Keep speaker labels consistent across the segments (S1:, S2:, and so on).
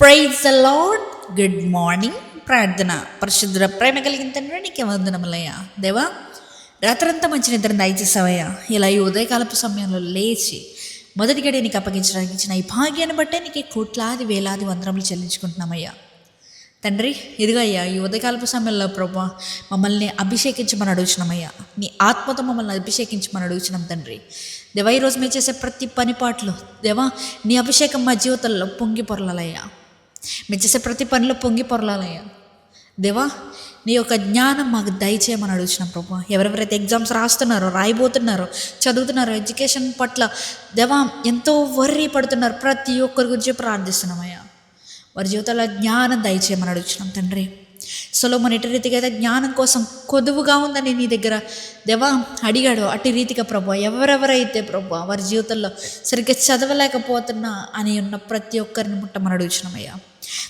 S1: Praise the good morning ప్రార్థన పరిశుద్ధ ప్రేమ కలిగిన తండ్రి నీకే వందనములయ్యా. దేవా రాత్రంతా మంచి నిద్ర దయచేసావయ్యా ఇలా ఈ ఉదయకాలపు సమయంలో లేచి మొదటి గడి నీకు అప్పగించడానికి ఇచ్చిన ఈ భాగ్యాన్ని బట్టే నీకు కోట్లాది వేలాది వందనములు చెల్లించుకుంటున్నామయ్యా. తండ్రి ఇదిగో అయ్యా ఈ ఉదయకాలపు సమయంలో ప్రభా మమ్మల్ని అభిషేకించమని అడుగుచున్నామయ్యా. నీ ఆత్మతో మమ్మల్ని అభిషేకించమని అడుగుచున్నాం తండ్రి. దేవా ఈరోజు మేము చేసే ప్రతి పనిపాట్లు దేవా నీ అభిషేకం మా జీవితంలో పొంగి పొరలయ్యా మేము చేసే ప్రతి పనిలో పొంగి పొరలాలయ్యా. దేవా నీ యొక్క జ్ఞానం మాకు దయచేయమని అడుగుచిన ప్రభు. ఎవరెవరైతే ఎగ్జామ్స్ రాస్తున్నారో రాయబోతున్నారో చదువుతున్నారో ఎడ్యుకేషన్ పట్ల దేవా ఎంతో వర్రీ పడుతున్నారు ప్రతి ఒక్కరి గురించి ప్రార్థిస్తున్నామయ్యా వారి జీవితాల జ్ఞానం దయచేయమని అడుగుతున్నాం తండ్రి. సొలోమన్ ఎటు రీతిగా అయితే జ్ఞానం కోసం కొదువుగా ఉందని నీ దగ్గర. దేవా అడిగాడు అటు రీతిగా ప్రభు ఎవరెవరైతే ప్రభు వారి జీవితంలో సరిగ్గా చదవలేకపోతున్నా అని ఉన్న ప్రతి ఒక్కరిని ముట్టమని అడుగుతున్నామయ్యా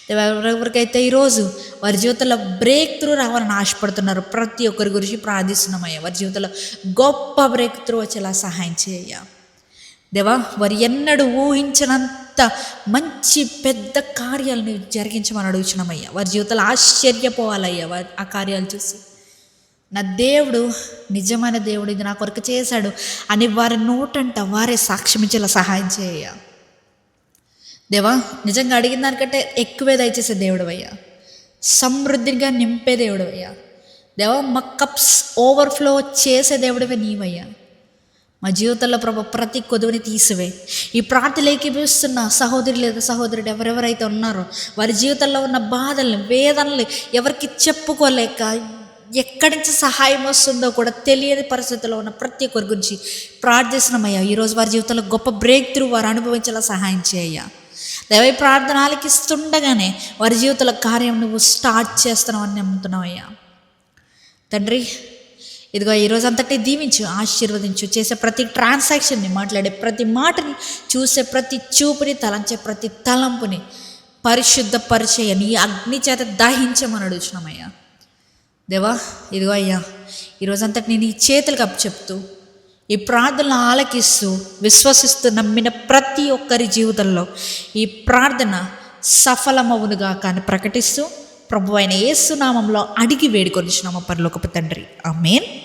S1: దేవా ఎవరెవరికైతే ఈరోజు వారి జీవితంలో బ్రేక్ త్రూ రావాలని ఆశపడుతున్నారు ప్రతి ఒక్కరి గురించి ప్రార్థిస్తున్నామయ్యా. వారి జీవితంలో గొప్ప బ్రేక్ త్రూ వచ్చేలా సహాయం చేయ్యా దేవా వారు ఎన్నడూ ఊహించినంత మంచి పెద్ద కార్యాలను జరిగించమని అడుగుచున్నామయ్యా. వారి జీవితాలు ఆశ్చర్యపోవాలయ్యా వారి ఆ కార్యాలు చూసి. నా దేవుడు నిజమైన దేవుడు ఇది నా కొరకు చేశాడు అని వారి నోటంట వారే సాక్ష్యమించేలా సహాయం చేయ దేవా నిజంగా అడిగిన దానికంటే ఎక్కువే దయచేసే దేవుడు అయ్యా సమృద్ధిగా నింపే దేవుడు అయ్యా దేవా మా కప్స్ ఓవర్ఫ్లో చేసే దేవుడివే నీవయ్యా. మా జీవితంలో ప్రభు ప్రతి కొదువుని తీసివే. ఈ ప్రార్థన ఏకీపిస్తున్న సహోదరి లేదా సహోదరుడు ఎవరెవరైతే ఉన్నారో వారి జీవితంలో ఉన్న బాధల్ని వేదనలు ఎవరికి చెప్పుకోలేక ఎక్కడి నుంచి సహాయం వస్తుందో కూడా తెలియని పరిస్థితిలో ఉన్న ప్రతి ఒక్కరి గురించి ప్రార్థిస్తున్నామయ్యా. ఈరోజు వారి జీవితంలో గొప్ప బ్రేక్ త్రూ వారు అనుభవించేలా సహాయం చేయ్యా. దైవ ప్రార్థన ఆలకిస్తుండగానే వారి జీవితంలో కార్యం నువ్వు స్టార్ట్ చేస్తున్నావు అని నమ్ముతున్నావయ్యా. తండ్రి ఇదిగో ఈరోజు అంతటి దీవించు ఆశీర్వదించు చేసే ప్రతి ట్రాన్సాక్షన్ని మాట్లాడే ప్రతి మాటని చూసే ప్రతి చూపుని తలంచే ప్రతి తలంపుని పరిశుద్ధ పరిచయ నీ అగ్ని చేత దహించమని అడుగుచున్నామయ్యా. దేవా ఇదిగో అయ్యా ఈరోజు అంతటి ఈ చేతులకు అప్పు చెప్తూ ఈ ప్రార్థనలు ఆలకిస్తూ విశ్వసిస్తూ నమ్మిన ప్రతి ఒక్కరి జీవితంలో ఈ ప్రార్థన సఫలమవునుగా కానీ ప్రకటిస్తూ ప్రభు అయిన ఏసునామంలో అడిగి వేడుకొనిచ్చినాము పరలోకపు తండ్రి. ఆమెన్.